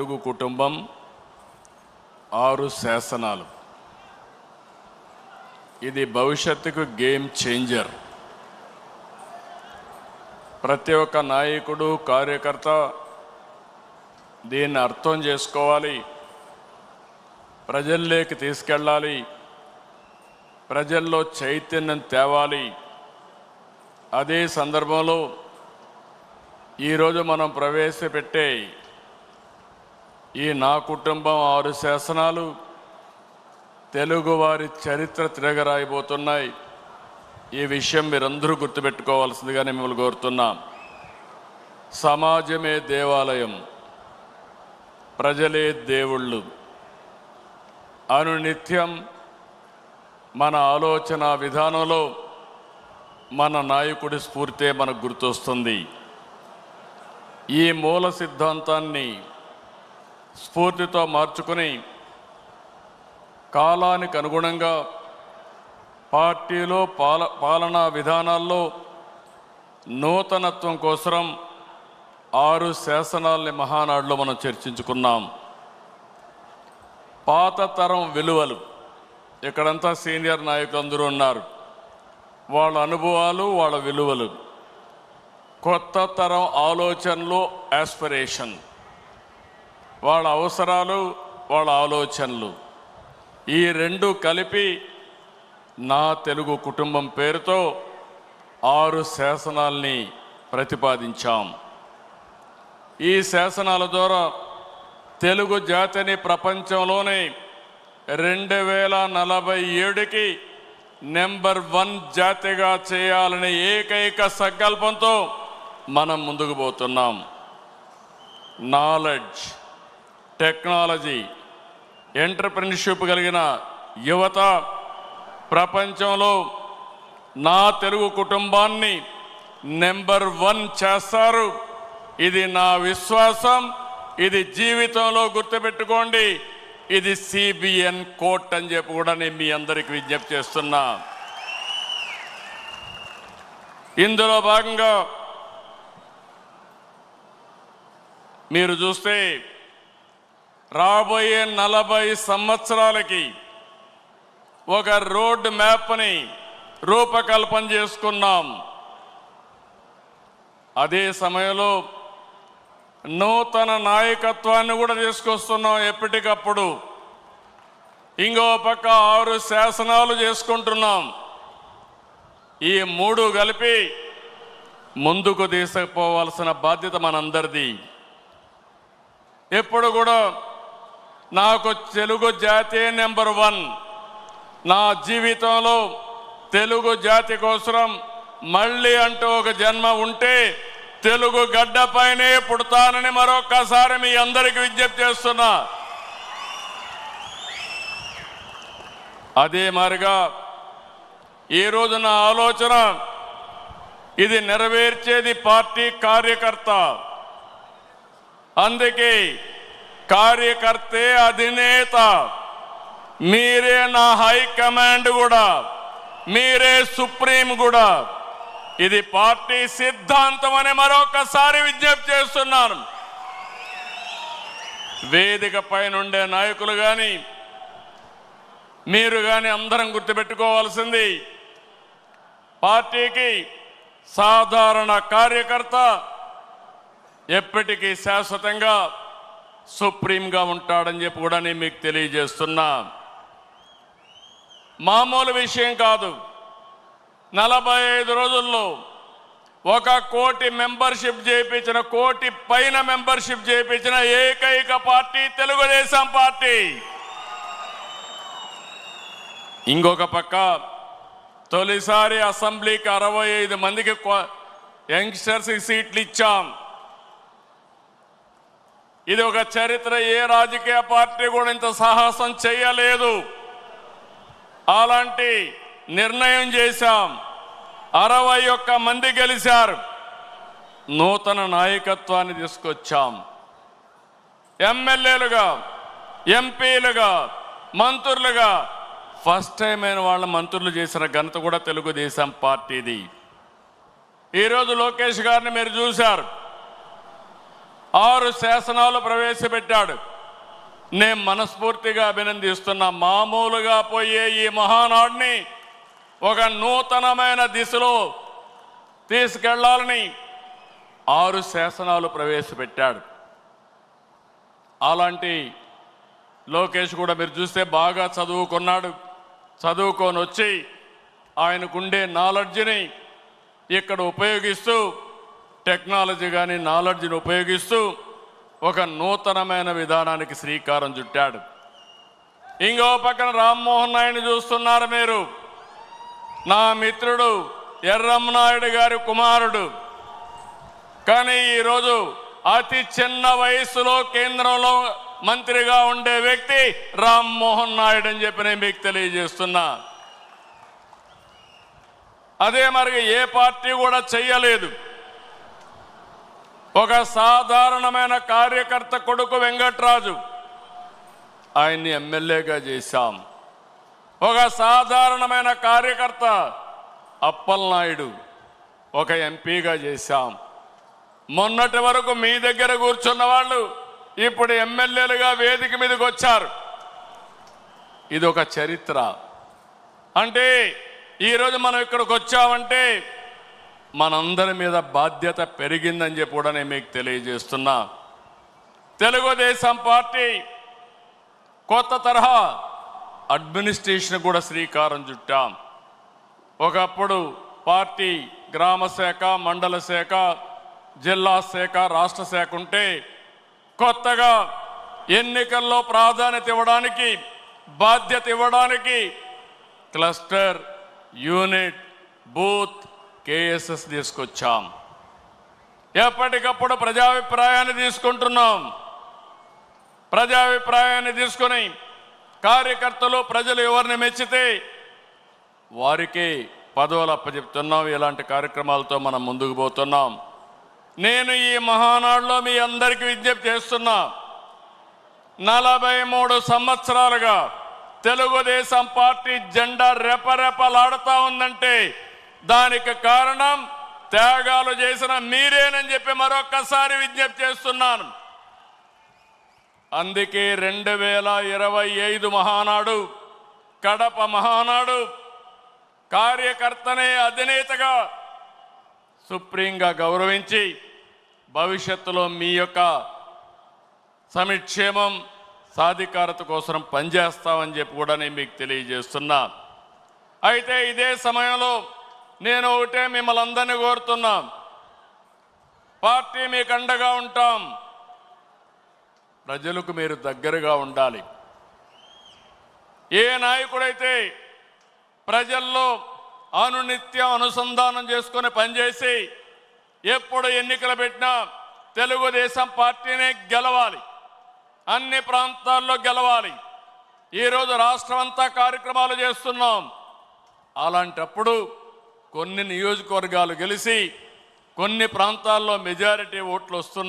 తెలుగు కుటుంబం ఆరు శాసనాలు. ఇది భవిష్యత్తుకు గేమ్ చేంజర్. ప్రతి ఒక్క నాయకుడు కార్యకర్త దీన్ని అర్థం చేసుకోవాలి. ప్రజల్లోకి తీసుకెళ్ళాలి. ప్రజల్లో చైతన్యం తేవాలి. అదే సందర్భంలో ఈరోజు మనం ప్రవేశపెట్టే ఈ నా కుటుంబం ఆరు శాసనాలు తెలుగువారి చరిత్ర తిరగరాయిపోతున్నాయి ఈ విషయం మీరందరూ గుర్తుపెట్టుకోవాల్సిందిగానే మిమ్మల్ని కోరుతున్నాం. సమాజమే దేవాలయం ప్రజలే దేవుళ్ళు. అనునిత్యం మన ఆలోచన విధానంలో మన నాయకుడి స్ఫూర్తే మనకు గుర్తొస్తుంది. ఈ మూల సిద్ధాంతాన్ని స్ఫూర్తితో మార్చుకుని కాలానికి అనుగుణంగా పార్టీలో పాల పాలనా విధానాల్లో నూతనత్వం కోసం ఆరు శాసనాల్ని మహానాడులో మనం చర్చించుకున్నాం. పాత తరం విలువలు. ఇక్కడంతా సీనియర్ నాయకులు అందరూ ఉన్నారు. వాళ్ళ అనుభవాలు వాళ్ళ విలువలు. కొత్త తరం ఆలోచనలు ఆస్పిరేషన్ వాళ్ళ అవసరాలు వాళ్ళ ఆలోచనలు. ఈ రెండు కలిపి నా తెలుగు కుటుంబం పేరుతో ఆరు శాసనాల్ని ప్రతిపాదించాం. ఈ శాసనాల ద్వారా తెలుగు జాతిని ప్రపంచంలోనే రెండు వేల నలభై ఏడుకి నెంబర్ వన్ జాతిగా చేయాలనే ఏకైక సంకల్పంతో మనం ముందుకు పోతున్నాం. నాలెడ్జ్. టెక్నాలజీ ఎంటర్ప్రెన్యూర్షిప్ కలిగిన యువత ప్రపంచంలో నా తెలుగు కుటుంబాన్ని నెంబర్ వన్ చేస్తారు. ఇది నా విశ్వాసం ఇది జీవితంలో గుర్తుపెట్టుకోండి ఇది సిబిఎన్ కోర్ట్ అని చెప్పి కూడా నేను మీ అందరికి విజ్ఞప్తి చేస్తున్నా. ఇందులో భాగంగా మీరు చూస్తే రాబోయే నలభై సంవత్సరాలకి ఒక రోడ్ మ్యాప్ని రూపకల్పన చేసుకున్నాం. అదే సమయంలో నూతన నాయకత్వాన్ని కూడా తీసుకొస్తున్నాం ఎప్పటికప్పుడు. ఇంకో పక్క ఆరు శాసనాలు చేసుకుంటున్నాం. ఈ మూడు కలిపి ముందుకు తీసుకుపోవాల్సిన బాధ్యత మనందరిది. ఎప్పుడు కూడా నాకు తెలుగు జాతీయ నెంబర్ వన్. నా జీవితంలో తెలుగు జాతి కోసం మళ్ళీ అంటూ ఒక జన్మ ఉంటే తెలుగు గడ్డపైనే పుడతానని మరొక్కసారి మీ అందరికీ విజ్ఞప్తి చేస్తున్నా. అదే మారిగా ఈరోజు నా ఆలోచన ఇది నెరవేర్చేది పార్టీ కార్యకర్త. అందుకే కార్యకర్తే అధినేత. మీరే నా హైకమాండ్ కూడా. మీరే సుప్రీం కూడా. ఇది పార్టీ సిద్ధాంతం అని మరొకసారి విజ్ఞప్తి చేస్తున్నాను. వేదిక పైనుండే నాయకులు కానీ మీరు కానీ అందరం గుర్తుపెట్టుకోవాల్సింది పార్టీకి సాధారణ కార్యకర్త ఎప్పటికీ శాశ్వతంగా సుప్రీంగా ఉంటాడని చెప్పి కూడా నేను మీకు తెలియజేస్తున్నా. మామూలు విషయం కాదు. నలభై ఐదు రోజుల్లో ఒక కోటి మెంబర్షిప్ చేయించిన కోటి పైన మెంబర్షిప్ చేయించిన ఏకైక పార్టీ తెలుగుదేశం పార్టీ. ఇంకొక పక్క తొలిసారి అసెంబ్లీకి అరవై ఐదు మందికి క్వ- యంగ్స్టర్స్కి సీట్లు ఇచ్చాం. ఇది ఒక చరిత్ర ఏ రాజకీయ పార్టీ కూడా ఇంత సాహసం చేయలేదు. అలాంటి నిర్ణయం చేశాం. అరవై ఒక్క మంది గెలిచారు. నూతన నాయకత్వాన్ని తీసుకొచ్చాం. ఎమ్మెల్యేలుగా ఎంపీలుగా మంత్రులుగా ఫస్ట్ టైం అయిన వాళ్ళ మంత్రులు చేసిన ఘనత కూడా తెలుగుదేశం పార్టీది. ఈరోజు లోకేష్ గారిని మీరు చూశారు. ఆరు శాసనాలు ప్రవేశపెట్టాడు. నేను మనస్ఫూర్తిగా అభినందిస్తున్నా. మామూలుగా పోయే ఈ మహానాడిని ఒక నూతనమైన దిశలో తీసుకెళ్ళాలని ఆరు శాసనాలు ప్రవేశపెట్టాడు. అలాంటి లోకేష్ కూడా మీరు చూస్తే బాగా చదువుకున్నాడు. చదువుకొని వచ్చి ఆయనకుండే నాలెడ్జ్ని ఇక్కడ ఉపయోగిస్తూ టెక్నాలజీ కానీ నాలెడ్జ్ని ఉపయోగిస్తూ ఒక నూతనమైన విధానానికి శ్రీకారం చుట్టాడు. ఇంకో పక్కన రామ్మోహన్ నాయుడు చూస్తున్నారు మీరు. నా మిత్రుడు ఎర్రమ్మనాయుడు గారి కుమారుడు. కానీ ఈరోజు అతి చిన్న వయసులో కేంద్రంలో మంత్రిగా ఉండే వ్యక్తి రామ్మోహన్ నాయుడు అని చెప్పి నేను మీకు తెలియజేస్తున్నా. అదే మరి ఏ పార్టీ కూడా చెయ్యలేదు. ఒక సాధారణమైన కార్యకర్త కొడుకు వెంకట్రాజు. ఆయన్ని ఎమ్మెల్యేగా చేశాం. ఒక సాధారణమైన కార్యకర్త అప్పలనాయుడు ఒక ఎంపీగా చేశాం. మొన్నటి వరకు మీ దగ్గర కూర్చున్న వాళ్ళు ఇప్పుడు ఎమ్మెల్యేలుగా వేదిక మీదకి వచ్చారు. ఇది ఒక చరిత్ర. అంటే ఈరోజు మనం ఇక్కడికి వచ్చామంటే మనందరి మీద బాధ్యత పెరిగిందని చెప్పి కూడా నేను మీకు తెలియజేస్తున్నా. తెలుగుదేశం పార్టీ కొత్త తరహా అడ్మినిస్ట్రేషన్ కూడా శ్రీకారం చుట్టాం. ఒకప్పుడు పార్టీ గ్రామ శాఖ మండల శాఖ జిల్లా శాఖ రాష్ట్ర శాఖ ఉంటే కొత్తగా ఎన్నికల్లో ప్రాధాన్యత ఇవ్వడానికి బాధ్యత ఇవ్వడానికి క్లస్టర్ యూనిట్ బూత్ కేఎస్ఎస్ తీసుకొచ్చాం. ఎప్పటికప్పుడు ప్రజాభిప్రాయాన్ని తీసుకుంటున్నాం. ప్రజాభిప్రాయాన్ని తీసుకొని కార్యకర్తలు ప్రజలు ఎవరిని మెచ్చితే వారికి పదవులు అప్పచెప్తున్నాం. ఇలాంటి కార్యక్రమాలతో మనం ముందుకు పోతున్నాం. నేను ఈ మహానాడులో మీ అందరికీ విజ్ఞప్తి చేస్తున్నా. నలభై మూడు సంవత్సరాలుగా తెలుగుదేశం పార్టీ జెండా రెపరెపలాడుతూ ఉందంటే దానికి కారణం త్యాగాలు చేసిన మీరేనని చెప్పి మరొక్కసారి విజ్ఞప్తి చేస్తున్నాను. అందుకే రెండు వేల ఇరవై ఐదు మహానాడు కడప మహానాడు కార్యకర్తనే అధినేతగా సుప్రీంగా గౌరవించి భవిష్యత్తులో మీ యొక్క సమిక్షేమం సాధికారత కోసం పనిచేస్తామని చెప్పి కూడా నేను మీకు తెలియజేస్తున్నా. అయితే ఇదే సమయంలో నేను ఒకటే మిమ్మల్ని అందరినీ కోరుతున్నాం. పార్టీ మీకు అండగా ఉంటాం. ప్రజలకు మీరు దగ్గరగా ఉండాలి. ఏ నాయకుడైతే ప్రజల్లో అనునిత్యం అనుసంధానం చేసుకొని పనిచేసి ఎప్పుడు ఎన్నికలు పెట్టినా తెలుగుదేశం పార్టీనే గెలవాలి. అన్ని ప్రాంతాల్లో గెలవాలి. ఈరోజు రాష్ట్రం అంతా కార్యక్రమాలు చేస్తున్నాం. అలాంటప్పుడు కొన్ని నియోజకవర్గాలు గెలిచి కొన్ని ప్రాంతాల్లో మెజారిటీ ఓట్లు వస్తున్నాయి.